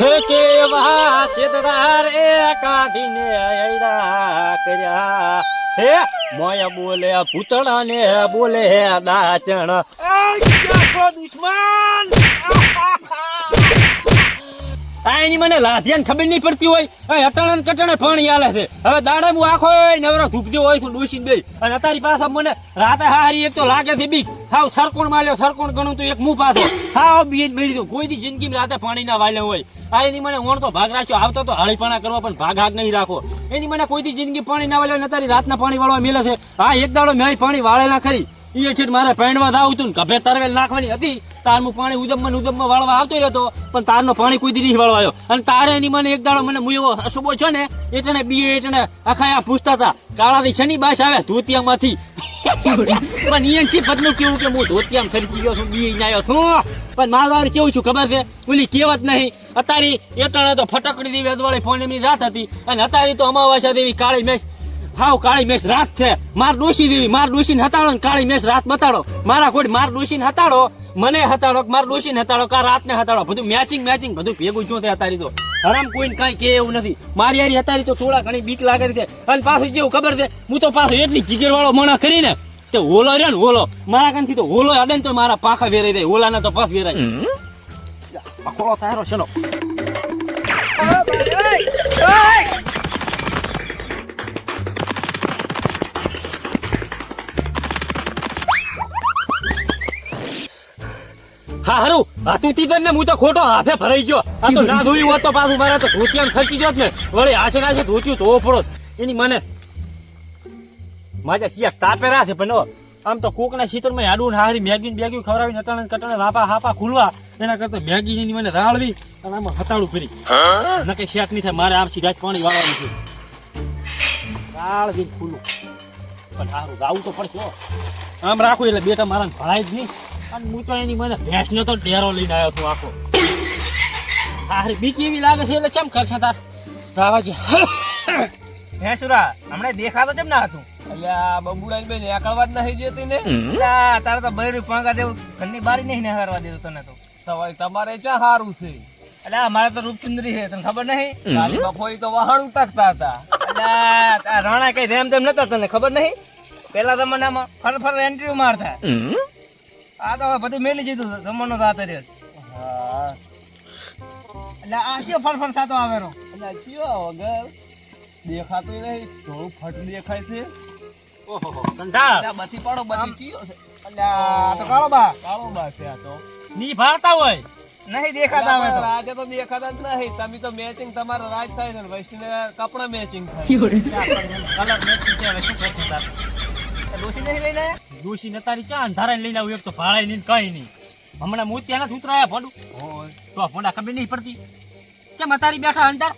કેવા ચેતરા રે કાઢીને અયડા કર્યા. હે મોય બોલે પૂતળા ને બોલે દાચણ. દુશ્મન! આ એની મને લાધિયાને ખબર નહીં પડતી હોય. હવે અટાણે કટાણે પાણી આલે છે. હવે દાડે હું આખો નવરો ધૂપજો હોય તો ડોસી બે અને અતારી પાસે મને રાતે હારી એક તો લાગે છે બીક. હાવ સરકોણ માલ્યો, સરકોણ ગણું તો એક મું પાસે હાવ બીજ બેડી દઉં. કોઈ દી જિંદગી રાતે પાણી ના વાલ્યો હોય. આ એની મને ઓણ તો ભાગ રાખ્યો. આવતો તો હાળીપણા કરવા, પણ ભાગ હાગ નહીં રાખો. એની મને કોઈ દી જિંદગી પાણી ના વાલ્યો ને અતારી રાતના પાણી વાળવા મેલે છે. હા એક દાડો મેં પાણી વાળે ના ખરી. છે મારે પેણવા જાવ હતું ગભે તરવેલ નાખવાની હતી. તારનું પાણી ઉદમમાં ઉદમમાં વાળવા આવતો હતો, પણ તારનો પાણી કોઈ દી નહીં વાળવાયો અને તારે એની મને એક દાડો મને મુયો અશુભો છે ને એટલે બી એટલે આખા પૂછતા હતા કાળાથી શની બાસ આવે ધોતિયામાંથી? પણ એ છે પદનું કેવું કે હું ધોતિયામાં ફરી ગયો છું બી આવ્યો છું પણ મારવાર કેવું છું ખબર છે? ઓલી કેવત નહીં. અત્યારે એટાણે તો ફટકડી દેવી અદવાળી ફોન એમની રાત હતી, અને અત્યારે તો અમાવાસ્યા દેવી કાળી મેચ હાવ કાળી મેચ રાત છે. માર ડોસી દેવી માર ડોસી ને હતાડો ને કાળી મેચ રાત બતાડો. મારા કોઈ માર ડોસી ને હતાડો મને હતાડો કે માર ડોસી ને હતાડો કા રાત ને હતાડો. બધું મેચિંગ મેચિંગ બધું ભેગું જો હતારી તો. હરામ કોઈ કઈ કે એવું નથી. મારી યારી અત્યારે તો થોડા ઘણી બીક લાગે છે. અને પાછું જેવું ખબર છે હું તો પાછું એટલી જીગર વાળો મણા કરીને તે ઓલો રે ને ઓલો મારા કાનથી તો ઓલો અડે ને તો મારા પાખા વેરાઈ દે ઓલા ના તો પાસ વેરાય પકોડો તારો ચલો હા હારું. આ તું તીધર ને હું તો ખોટો હાથે ભરાઈ ગયો. આ તો ના ધોયું હોત તો પાછું મારે તો ધોતિયામાં ખર્ચી જોત ને. વળી આશે નાશે ધોત્યું તો પડો એની મને માજા સિયા તાપેરા છે પણ આમ તો કોકના શીતળમાં આડું હારી મેગી બેગી ખવડાવી નટાણે કટાણે લાપા હાપા ખુલવા. એના કરતા મેગી ની મને રાળવી અને આમાં હતાળું કરી નકે શેક નહીં થાય મારે આમ સીધા પાણી વાળવાનું છે. રાળવી ખુલ્લું. પણ સારું ગાવું તો પડશે આમ રાખું એટલે બેટા મારા ભળાય જ નહીં. અને હું તો એની મને ભેંસનો તો ડેરો લઈને આવ્યો છું આખો. હારી બીક એવી લાગે છે એટલે કેમ કરશે તાર? રાવાજી ભેંસુરા હમણાં દેખાતો કેમ ના હતું? અલ્યા બબુડા બેન એકળવા જ નહીં જતી ને? તારે તો બૈરું પાંગા દેવું ઘરની બારી નહીં ને હરવા દેવું તને તો. સવાય તમારે ક્યાં સારું છે? અલ્યા અમારે તો રૂપચંદ્રી છે તને ખબર નહીં? કાલી બફોઈ તો વહાણું ટકતા હતા. રાણા કઈ રેમ તેમ નતા તને ખબર નહીં? પેલા જમાનામાં ફર ફર એન્ટ્રી મારતા. આ તો બધું મેલી જીધું જમવાનો તો રહ્યો હા. એટલે આ કયો ફર ફર થતો આવેરો એટલે કયો વગર? દેખાતું નહીં. થોડું ફટ દેખાય છે. ઓહો કંઠા અલ્યા બધી પાડો બધી કયો છે? એટલે આ તો કાળો બા કાળો બા છે આ તો. ની ભાળતા હોય. નહીં દેખાતા હવે તો. આજે તો દેખાતા જ નહીં. તમે તો મેચિંગ તમારો રાજ થાય છે ને વૈષ્ણવ કપડા મેચિંગ થાય કલર મેચિંગ છે. હવે શું કરશું તાર? ડોસી નહીં લઈને? ડોશી નતારી ચા અંધારા લઈને આવું એક તો ભાળાય નહીં કઈ નહીં. હમણાં મોતિયા નથી ઉતરાયા ભોંડું. તો ભોંડા ખબર નહીં પડતી. કેમ તારી બેઠા અંધાર?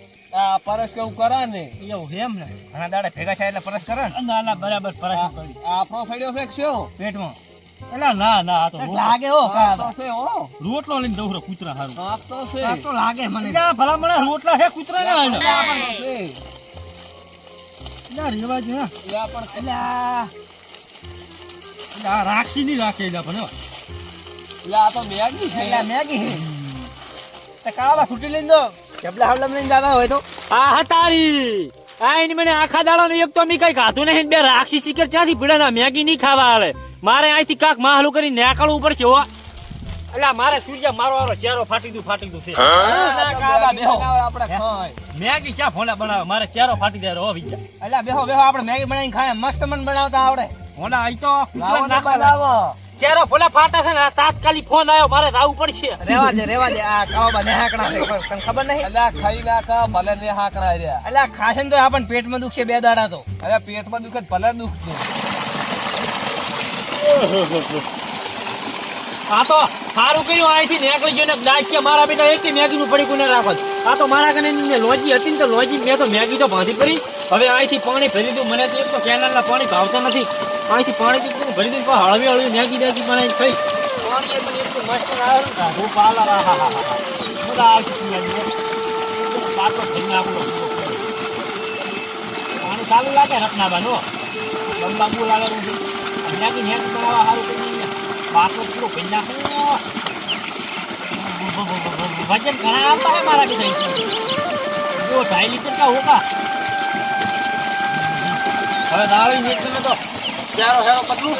પરસ કેવું કરે ને? એવું છે એમ ને? ઘણા દાડે ભેગા થાય એટલે પરસ કરે ને? ના ના બરાબર પરસ કરી આપણો સડ્યો છે કે શું? પેટમાં. એલા ના ના આ તો લાગે હો તો છે હો. રોટલો લઈને દઉં કૂતરા હારું. આ તો છે. આ તો લાગે મને. ના ભલા મને રોટલા છે કૂતરા ને એને આ પણ છે. ના રેવાજ ના એટલે પણ એટલે આ આ નહીં રાખે એટલે પણ એટલે આ તો મેગી છે. એટલે મેગી છે. તે કાળા છૂટી લઈને દો કેબલા હાવલા લઈને જતા હોય તો. આ હતારી. આ એની મને આખા દાડો ને એક તો મી કઈ ખાતું નહીં. ને બે રાખી શીખર ક્યાંથી પીડા ના મેગી નહીં ખાવા હાલે. મારે અહીંથી કાક માહલું કરી નીકળવું પડશે હો. એટલે મારે સૂર્ય મારો વાળો ચહેરો ફાટી દઉં ફાટી દઉં છે. ના, કાળા બેહો. આપણે ખાય. મેગી ચા ફોલા બનાવે? મારે ચહેરો ફાટી જાય હો વિજા એટલે બેહો બેહો આપણે મેગી બનાવીને ખાય મસ્ત મન બનાવતા આવડે. ફોલા આઈ તો લાવો ને ચહેરો ફોલા ફાટા છે ને તાત્કાલિક ફોન આવ્યો મારે રાવું પડશે. રેવા દે રેવા દે આ કાળા નેહાકડા છે તને ખબર નહીં? એટલે ખાઈ ખાઈ નાખા ભલે ને હાકરા રહ્યા. એટલે ખાશે ને તો આપણને પેટમાં દુખશે બે દાડા તો. અરે પેટમાં દુખે ભલે દુખતું. આ તો સારું કર્યું, અહીંથી નીકળી ગયો ને દાચ્ય મારા બેટા એક મેગી નું પડી કોને રાખો આ તો મારા કને લોજી હતી ને તો લોજી મેં તો મેગી તો ભાંધી પડી હવે અહીંથી પાણી ભરી દઉં. મને એક તો કેનાલના પાણી ભાવતા નથી. અહીંથી પાણી ભરી દઉં હળવી હળવી મેગી મેગી બનાવી ખાઈ પાણી ચાલુ લાગે રખના નો બંબાબુ લાગે મેગી મેગી બનાવવા સારું કરી પૂરો ભરી નાખો. વજન ઘણા આવતા હે મારા બેટા જો ઢાઈ લીટર કા હોકા? હવે દાળી નીકળે તો. ચારો હેરો પતલું.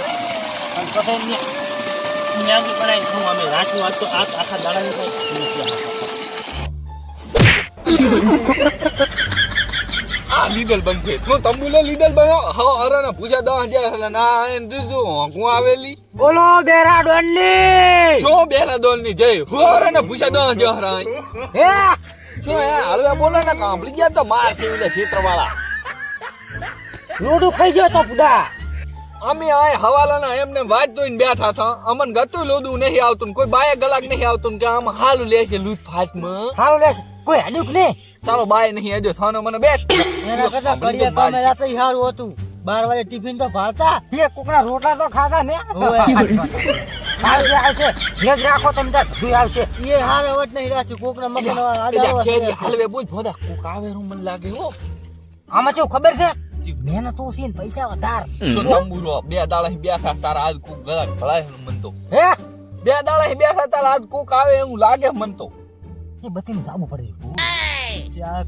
અને પછી મેગી બનાવી હું અમે રાખ્યું આજ તો આખા દાડાની કઈ આ લીડલ બંધ છે શું તંબુલે લીડલ બન્યો હા અરે ને પૂછા દસ હજાર. એટલે ના એમ દીધું હું આવેલી. બોલો બેરા ડોનની શું બેલા દોલની જય. હું અરે ને પૂછા દસ હજાર. હે? શું હે હળવે બોલે ને કાંપલી ગયા તો માર છે ક્ષેત્ર વાળા લોડું ખાઈ ગયો તો પુડા અમે આ હવાલાના એમને વાત જોઈને બેઠા હતા. અમન ગતું લોદું નહીં આવતું કોઈ બાય ગલાક નહીં આવતું કે આમ હાલ લે છે લૂટ ફાટમાં. લે છે? કોઈ હડુક કે ચાલો બાય નહીં હજુ થાનો મને બેઠ એના કરતા કડિયા કામે રાતે સારું હતું. બાર વાગે ટિફિન તો ભાવતા. બે કોકના રોટલા તો ખાધા ને. આવશે આવશે ભેજ રાખો તમે ત્યાં બધું આવશે. એ હાર અવટ નહીં મકાન એટલે ખેરી હલવે ભોદા. કોક આવે રૂમ મને લાગે હો. આમાં શું ખબર છે? મહેનત ઓછી ને પૈસા વધાર. શું તંબુરો બે દાડા બેઠા તારા આજ કુક ગલાક ભળાય મન તો હે? બે દાડા બેઠા તારા આજ કોક આવે એવું લાગે મન તો એ બધી જાવું પડે.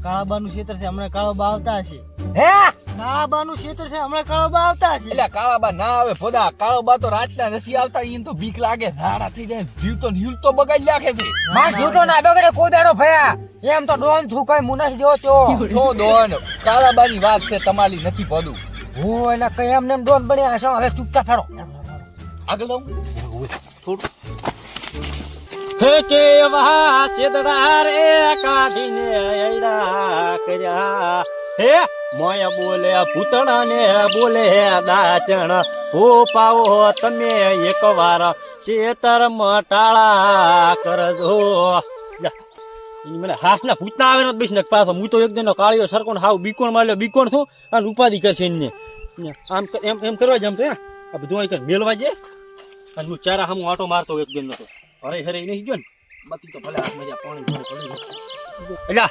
કાળાબાનું ક્ષેત્ર છે હમણાં કાળોબા આવતા હશે. હે? ક્ષેત્ર છે હમણાં કાળોબા આવતા હશે એટલે કાળાબા ના આવે ભોદા કાળોબા તો રાતના નથી આવતા ઈન તો બીક લાગે ઝાડા થઈ જાય જીવ તો તો બગાડી નાખે છે. માર જૂઠો ના બગડે કોદાડો ભયા. એમ તો ડોન છું કઈ મુનસ જો ત્યો છો દોન કાળાબાની વાત છે તમારી નથી પડું હું એને કઈ એમને એમ ડોન બન્યા છો હવે ચૂપતા ફેરો આગળ લઉં થોડું હે કેવા છેદડા રે કાઢીને કર્યા. હે? મોય બોલે ભૂતણા ને બોલે, દાચણ હો પાવો તમે એકવાર શેતર મટાળા કરજો. મને હાસ ના ભૂતના આવે નથી બેસ ને પાછો. હું તો એક દિન કાળીઓ સરકોણ હાવ બીકોણ માર્યો, બીકોણ છું અને ઉપાધિ કરશે એને આમ એમ એમ કરવા જેમ તો હે આ બધું અહીં મેળવા જે અને હું ચારા હામું આટો મારતો એક દિન નતો હરે હરે નહીં ગયો ને? બાકી તો ભલે હાથ મજા પાણી. એટલે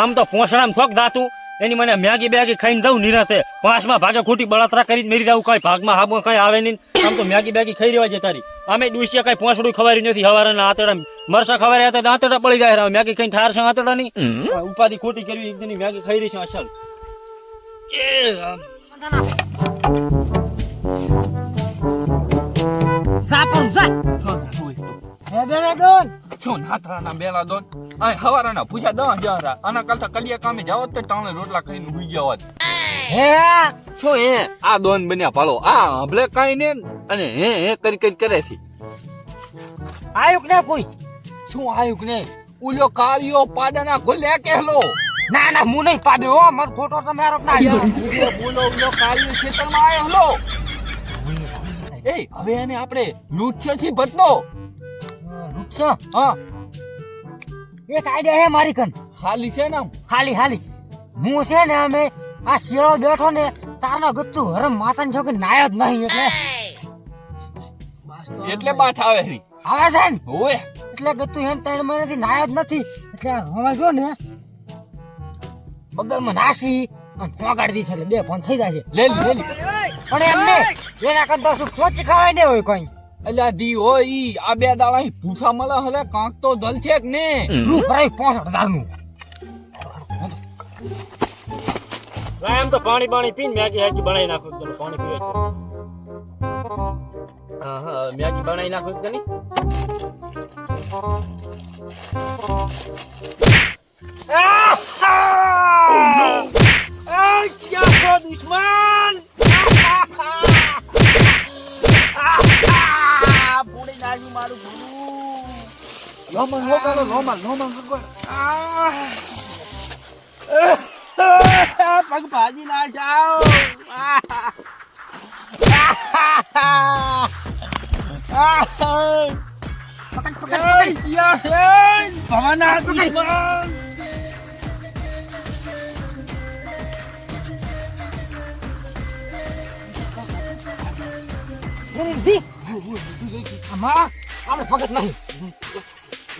આમ તો પોસડામાં થોક દાતું એની મને મેગી બેગી ખાઈને દઉં નિરાતે. પાંચમાં ભાગે ખોટી બળતરા કરીને મેરી દઉં કઈ ભાગમાં હાબો કઈ આવે નહીં. આમ તો મેગી બેગી ખાઈ રહેવા છે તારી. અમે ડુસિયા કઈ પોસડું ખવારી નથી હવારના આતડા મરસા ખવારી હતા આતડા પડી જાય મેગી ખાઈને ઠાર છે આતડા ની ઉપાધિ ખોટી કરવી એક દિનની મેગી ખાઈ રહી છે અસલ. સાપણ જાય છો ના હોય તો. હે બેરા ડોન છો નાથરાના બેલા દોન આ હવારાના પૂછા દસ હજાર આના કરતા કલિયા કામે જાવ તો ત્રણે રોટલા ખાઈને હુઈ ગયા હોત હે? શું હે આ દોન બન્યા પાલો. આ હબલે કાઈ ને અને હે હે કરી કરી કરે છે. આયુક ને કોઈ શું આયુક ને? ઉલ્યો કાળિયો પાડાના ગોલ્યા કેહલો. ના ના હું નહીં પાડ્યો હો. મારો ફોટો તમારો ના આવ્યો બોલો ખેતરમાં હલો એ હવે એને આપણે લૂંટ છે બદલો નુકસો હા. એક આઈડિયા હે મારી કન. હાલી છે ને આમ? હાલી હાલી. હું છે ને અમે આ શિયાળો બેઠો ને તારનો ગત્તુ હરમ માતાની છોકરી નાયો જ નહીં એટલે. એટલે બાથ આવે છે આવે છે ને? ઓય. એટલે ગત્તુ એમ ત્રણ મહિનાથી નાયો જ નથી. એટલે હવે જો ને ને બગલમાં નાસી અને પોગાડી દી છે એટલે બે ફોન થઈ જાય છે. લે લી લે લી. પણ એમને એના કરતા શું ખોચી ખાવાય ને હોય કઈ? એટલે આ દી હોય ઈ આ બે દાડા ભૂસા મળે હલે કાંક તો દલ છે કે ને? રૂ ભરાય પોસઠ હજારનું એમ તો પાણી પાણી પીને મેગી હાજી બનાવી નાખું તને પાણી પીવે. હા હા મેગી બનાવી નાખું તને દુશ્મન ભૂલું લોમન હોગાલો લોમન લોમન હોગાલો પગ ભાજી ના જાઓ ભવના દુશ્મન આમાં આપણે ફગત નહીં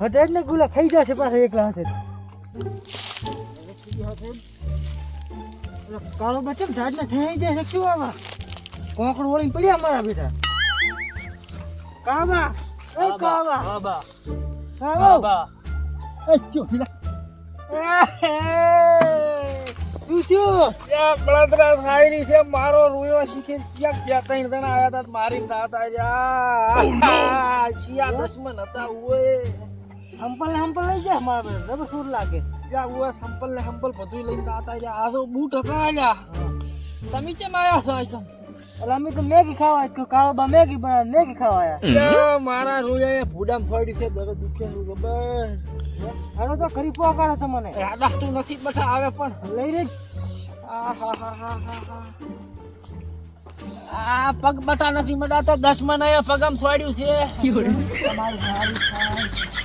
હટે એટલે ગુલા ખાઈ જશે પાછા એકલા હાથે કાળો બચ્ચો ટાઢને થઈ જાય શું આવા કોંકણ વળીને પડ્યા મારા બેટા કાવા એ કાવા બાબા કાવા બાબા એ ચો શું ત્યાં બળતરા થાયરી છે મારો રૂયો શીખી ચિયા ત્યાં ત્રણ જણા આવ્યા હતા મારી દાતા જા શિયા દશમન હતા ઓએ હંપલ ને હંપલ લઈ જાય મારા જબર સુર લાગે. જા ઉવા સંપલ ને સંપલ બધું લઈને દાતા જા. આ તો બૂટ હતા આલ્યા તમે કેમ આવ્યા છો આજ અલા અમે તો મેગી ખાવા આજ કાળો બા મેગી બના મેગી ખાવા આયા. યા મારા રૂયા ભૂડામ ફોડી છે દરે દુખે ખબર? આનો તો ખરી પોકાડે તમને. રાડાતું નથી બઠા આવે પણ. લઈ રે. આ પગ બટા નથી મડાતો દસમાં પગમ છોડ્યું છે. તમારી સારી થાય.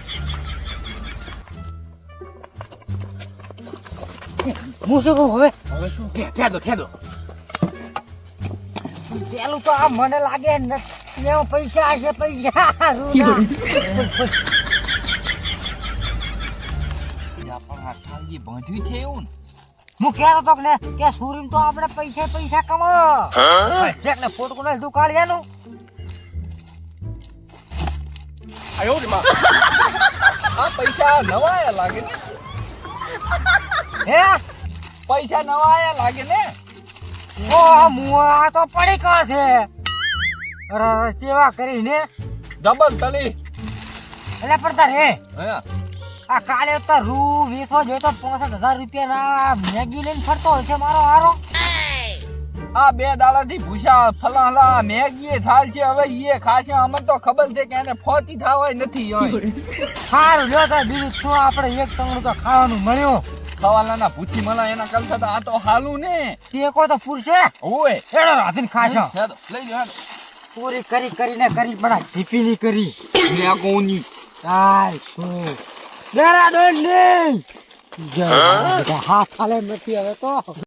હું શું કહું હવે? હવે શું? કે ખેદો ખેદો પેલું તો આ મને લાગે ને પૈસા હશે પૈસા. પણ બાંધવી છે એવું હું કહેતો તો ને કે સુરીમ તો આપણે પૈસા પૈસા કમાવો. ને ફોટો ને. દુકાળ આ પૈસા નવા લાગે. ને હે? પૈસા નવા આયા લાગે ને? ઓ મુઆ તો પડી કા છે. અરે સેવા કરીને. ડબલ તલી. એટલે પડતા રે. આ કાલે તો રૂ વીસો જોતો પાંસઠ હજાર રૂપિયા ના મેગી લઈને ફરતો હોય છે મારો હારો. આ બે દાડાથી ભૂસા ફલાલા મેગી થાલ છે. હવે એ ખાશે. અમને તો ખબર છે કે એને ફોતી થાવાય નથી હોય સારું લ્યો તો બીજું શું આપણે એક ટંગડું તો ખાવાનું મળ્યું. ખવાલાના પૂછી મલા એના કરતા તો આ તો હાલું ને. કોઈ તો પૂરશે ઓય. એડો રાધીન ખાશો હેડો લઈ હેડો પૂરી કરી કરીને કરી બડા જીપીની કરી. લે કોની આય કો જરા ડોન નહીં. હાથ હાલે નથી હવે તો.